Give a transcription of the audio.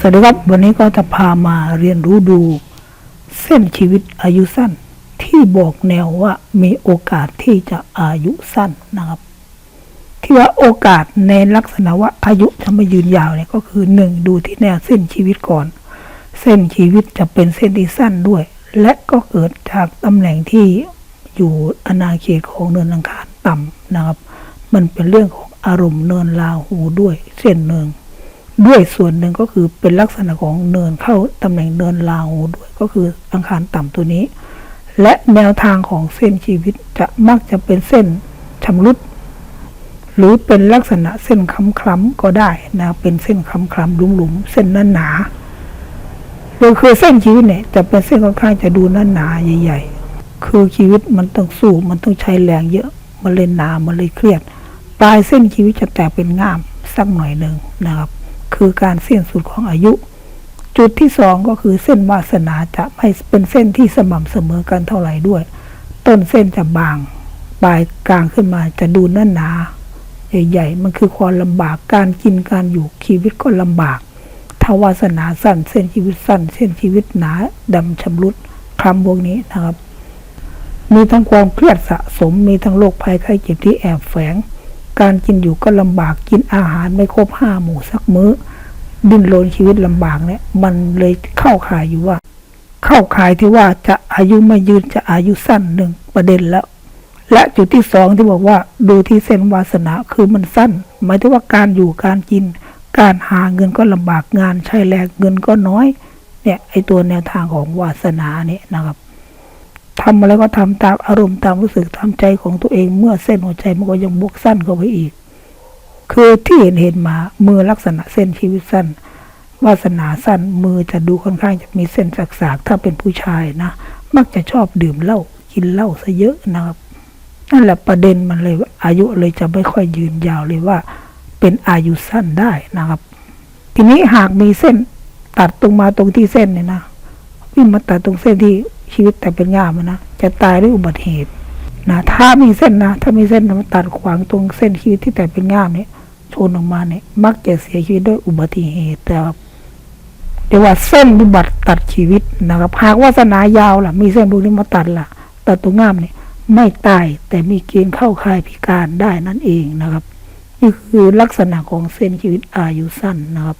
สวัสดีครับ วันนี้ก็จะพามาเรียนรู้ดู เส้นชีวิตอายุสั้น ที่บอกแนวว่ามีโอกาสที่จะอายุสั้นนะครับ ที่ว่าโอกาสในลักษณะว่าอายุจะไม่ยืนยาวเนี่ยก็คือหนึ่งดูที่แนวเส้นชีวิตก่อน เส้นชีวิตจะเป็นเส้นที่สั้นด้วย และก็เกิดจากตำแหน่งที่อยู่อนาเขตของเนินอังคารต่ำนะครับ มันเป็นเรื่องของอารมณ์เนินลาหูด้วยเส้นเนิน ด้วยส่วนหนึ่งก็คือเป็นลักษณะของเนินเข้าตำแหน่งเนินลาหูด้วยก็คืออังคารต่ำตัวนี้ และแนวทางของเส้นชีวิตจะมักจะเป็นเส้นชำรุด หรือเป็นลักษณะเส้นคล้ำๆก็ได้นะเป็นเส้นคล้ำๆหลุมๆเส้นหนาหนาโดยคือเส้นชีวิตเนี่ยจะเป็นเส้นค่อนข้างจะดูหนาหนาใหญ่ ๆ คือชีวิตมันต้องสู้มันต้องใช้แรงเยอะมันเลยหนามันเลยเครียด ปลายเส้นชีวิตจะแตกเป็นง่ามสักหน่อยหนึ่งนะครับ คือการสิ้นสุดของอายุ จุดที่สองก็คือเส้นวาสนาจะไม่เป็นเส้นที่สม่ำเสมอกันเท่าไหร่ด้วย ต้นเส้นจะบางปลายกลางขึ้นมาจะดูหนาหนาๆใหญ่ๆ มันคือความลำบากการกินการอยู่ชีวิตก็ลำบากถ้าวาสนาสั้น เส้นชีวิตสั้น เส้นชีวิตหนาดำชำรุดคำพวกนี้นะครับ มีทั้งความเครียดสะสมมีทั้งโรคภัยไข้เจ็บที่แอบแฝง การกินอยู่ก็ลำบากกินอาหารไม่ครบห้าหมู่สักมื้อ ดิ้นรนชีวิตลำบากเนี่ย มันเลยเข้าข่ายอยู่ว่า เข้าข่ายที่ว่าจะอายุไม่ยืนจะอายุสั้นหนึ่งประเด็นแล้ว และจุดที่สองที่บอกว่าดูที่เส้นวาสนาคือมันสั้น หมายถึงว่าการอยู่การกิน การหาเงินก็ลำบากงานใช้แรงเงินก็น้อย เนี่ยไอตัวแนวทางของวาสนาเนี่ยนะครับ ทำอะไรก็ทำตามอารมณ์ตามรู้สึกตามใจของตัวเอง เมื่อเส้นหัวใจมันก็ยังบวกสั้นเข้าไปอีก คือที่เห็นเห็นมามือลักษณะเส้นชีวิตสั้นวาสนาสั้นมือจะดูค่อนข้างจะมีเส้นสากๆถ้าเป็นผู้ชายนะมักจะชอบดื่มเหล้ากินเหล้าซะเยอะนะครับนั่นแหละประเด็นมันเลยว่าอายุเลยจะไม่ค่อยยืนยาวเลยว่า เป็นอายุสั้นได้นะครับ ทีนี้หากมีเส้นตัดตรงมาตรงที่เส้นเนี่ยนะวิ่งมาตัดตรงเส้นที่ ชีวิตแต่เป็นง่ามนะจะตายด้วยอุบัติเหตุนะถ้ามีเส้นนะ ถ้ามีเส้นมาตัดขวางตรงเส้นชีวิตที่แต่เป็นง่ามเนี่ยชนออกมาเนี่ย มักจะเสียชีวิตด้วยอุบัติเหตุแต่เรียกว่าเส้นวิบัติตัดชีวิตนะครับ หากวาสนายาวล่ะ มีเส้นพวกนี้มาตัดล่ะตัดตรงง่ามเนี่ยไม่ตายแต่มีเกณฑ์เข้าข่ายพิการได้นั่นเองนะครับ นี่คือลักษณะของเส้นชีวิตอายุสั้นนะครับ